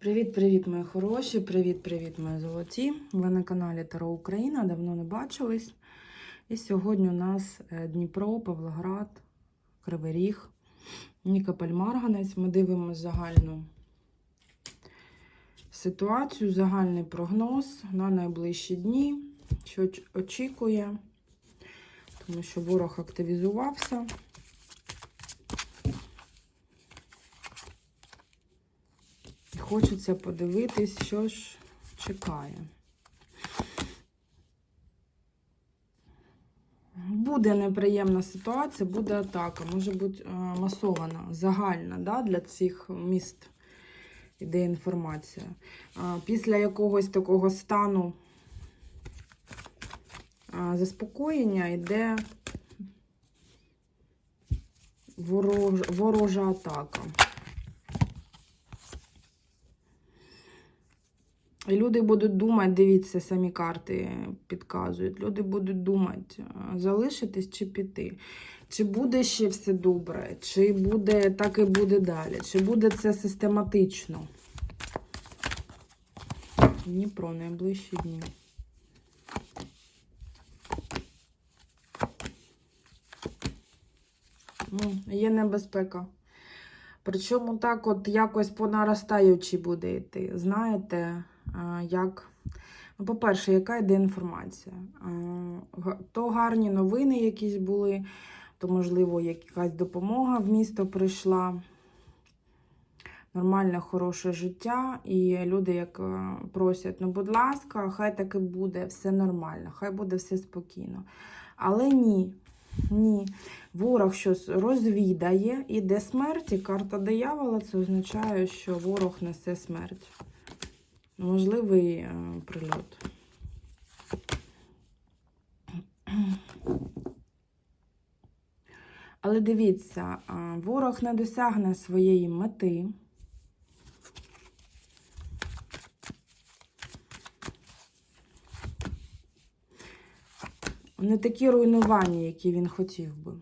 Привіт-привіт, мої хороші! Привіт-привіт, мої золоті! Ви на каналі Таро Україна, давно не бачились. І сьогодні у нас е, Дніпро, Павлоград, Кривий Ріг, Нікополь Марганець. Ми дивимося загальну ситуацію, загальний прогноз на найближчі дні, що очікує, тому що ворог активізувався. Хочеться подивитись, що ж чекає. Буде неприємна ситуація, буде атака, може бути е, масована, загальна да, для цих міст іде інформація. Після якогось такого стану заспокоєння йде ворожа атака. Люди будуть думати, дивіться, самі карти підказують. Люди будуть думати, залишитись чи піти. Чи буде ще все добре, чи буде так і буде далі, чи буде це систематично. Дніпро найближчі дні. Ну, є небезпека. Причому так от якось по наростаючій буде йти. Знаєте, як. Ну, по-перше, яка йде інформація? То гарні новини якісь були, то, можливо, якась допомога в місто прийшла. Нормальне, хороше життя. І люди, як е, просять, ну, будь ласка, хай таки буде все нормально, хай буде все спокійно. Але ні, ні. Ворог щось розвідає, іде смерть, і карта диявола це означає, що ворог несе смерть. Можливий е, прильот. Але дивіться, ворог не досягне своєї мети. Не такі руйнування, які він хотів би.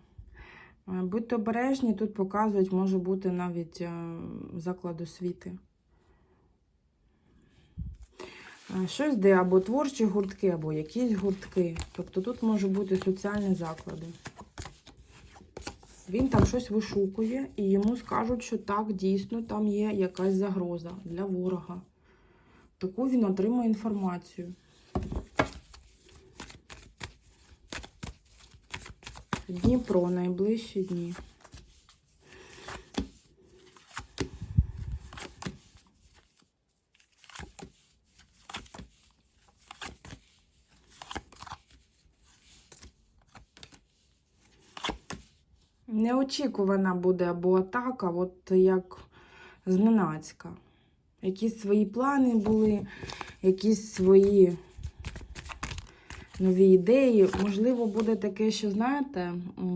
Е, Будьте обережні, тут показують, може бути навіть е, заклад освіти. Е, Щось де або творчі гуртки, або якісь гуртки. Тобто тут може бути соціальні заклади. Він там щось вишукує, і йому скажуть, що так, дійсно, там є якась загроза для ворога. Таку він отримує інформацію. Дніпро найближчі дні. Неочікувана буде або атака, от як зненацька. Якісь свої плани були, якісь свої нові ідеї. Можливо, буде таке, що, знаєте,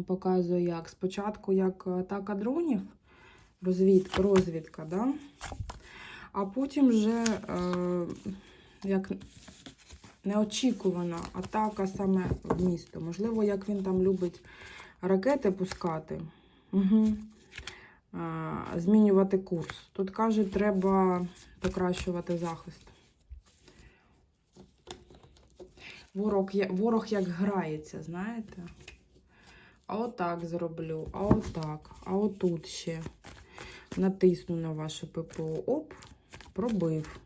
показую як. Спочатку як атака дронів, розвідка, розвідка, да? а потім вже е, як неочікувана атака саме в місто. Можливо, як він там любить ракети пускати. Угу. Змінювати курс. Тут кажуть, треба покращувати захист. Ворог, ворог як грається, знаєте? А отак зроблю, а отак, а отут ще. Натисну на ваше ППО. Оп, пробив.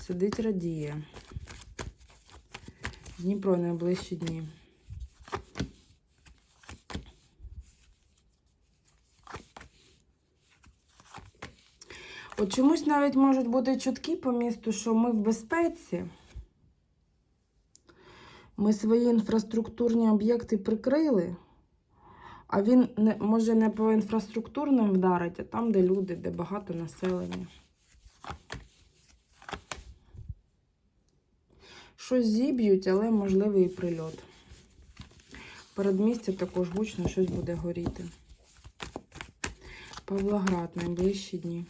Сидить радіє. Дніпро найближчі дні. Чомусь навіть можуть бути чутки по місту, що ми в безпеці. Ми свої інфраструктурні об'єкти прикрили, а він не, може не по інфраструктурним вдарить, а там, де люди, де багато населення. Щось зіб'ють, але можливий і прильот. Передмістя також гучно щось буде горіти. Павлоград найближчі дні.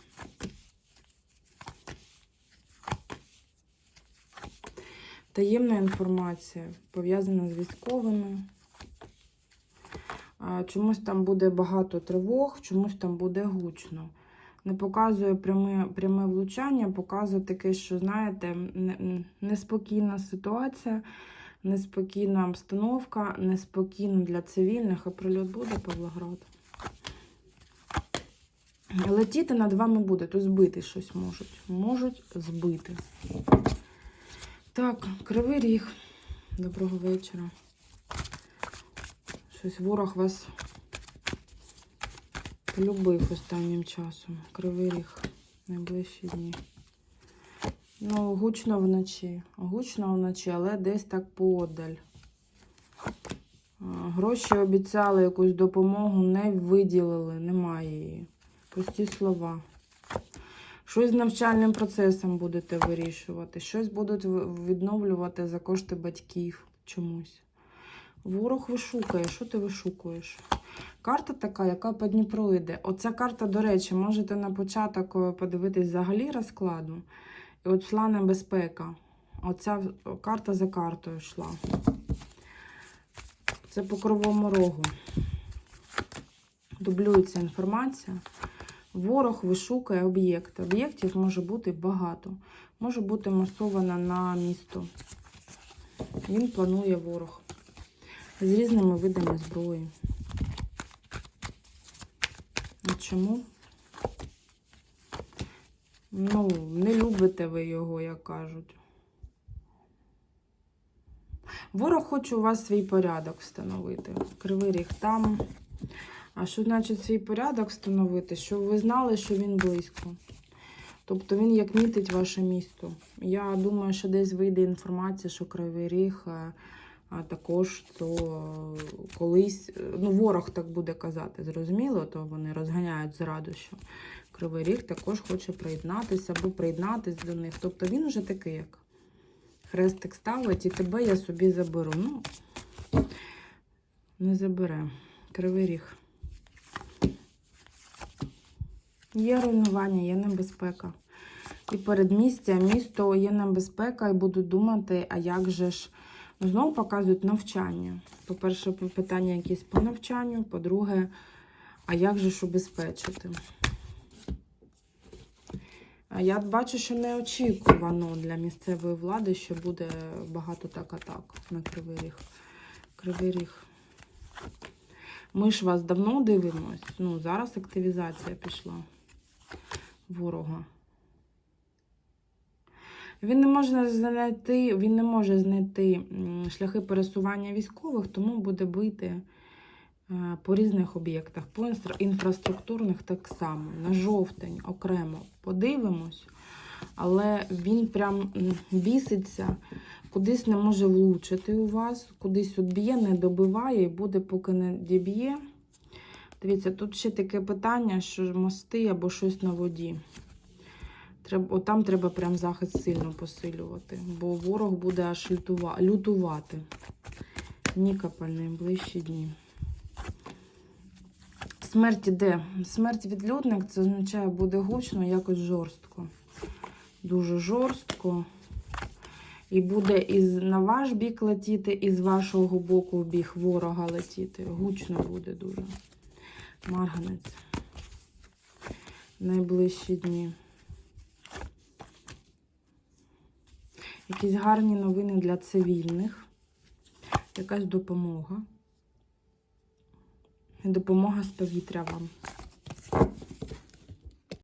Таємна інформація пов'язана з військовими. Чомусь там буде багато тривог, чомусь там буде гучно. Не показує пряме, пряме влучання, показує таке, що, знаєте, неспокійна ситуація, неспокійна обстановка, неспокійно для цивільних. А прильот буде Павлоград. Летіти над вами буде, то збити щось можуть. Можуть збити. Так, кривий ріг. Доброго вечора. Щось ворог вас полюбив останнім часом. Кривий ріг найближчі дні. Ну, гучно вночі. Гучно вночі, але десь так поодаль. Гроші обіцяли якусь допомогу, не виділили, немає її. Пусті слова. Щось з навчальним процесом будете вирішувати, щось будуть відновлювати за кошти батьків чомусь. Ворог вишукає, що ти вишукуєш? Карта така, яка по Дніпру йде. Оця карта, до речі, можете на початок е, подивитись взагалі розкладу. І от йшла небезпека. Оця карта за картою йшла. Це по кривому рогу. Дублюється інформація. Ворог вишукує об'єкти. Об'єктів може бути багато. Може бути масована на місто. Він планує ворог з різними видами зброї. А чому? Ну, не любите ви його, як кажуть. Ворог хоче у вас свій порядок встановити. Кривий ріг там. А що значить свій порядок встановити? Щоб ви знали, що він близько. Тобто він як мітить ваше місто. Я думаю, що десь вийде інформація, що Кривий Ріг е, а також то е, колись, е, ну, ворог так буде казати, зрозуміло, то вони розганяють зраду, що Кривий Ріг також хоче приєднатися або приєднатися до них. Тобто він вже такий, як хрестик ставить, і тебе я собі заберу. Ну, не забере. Кривий Ріг. Є руйнування, є небезпека. І передмістя, місто є небезпека, і буду думати, а як же ж. Ну, знову показують навчання. По-перше, питання якісь по навчанню, по-друге, а як же ж убезпечити? Я бачу, що неочікувано для місцевої влади, що буде багато так атак на Кривий Ріг. Кривий Ріг. Ми ж вас давно дивимось. Ну, зараз активізація пішла ворога. Він не може знайти, він не може знайти шляхи пересування військових, тому буде бити е, по різних об'єктах, по інфраструктурних так само. На жовтень окремо подивимось, але він прям біситься, кудись не може влучити у вас, кудись б'є, не добиває і буде, поки не діб'є. Дивіться, тут ще таке питання, що мости або щось на воді. Треба, там треба прям захист сильно посилювати, бо ворог буде аж лютува, лютувати. Нікополь найближчі дні. Смерть іде. Смерть відлюдник це означає буде гучно, якось жорстко. Дуже жорстко. І буде із на ваш бік летіти, і з вашого боку в бік ворога летіти. Гучно буде дуже. Марганець. Найближчі дні. Якісь гарні новини для цивільних. Якась допомога. Допомога з повітря вам.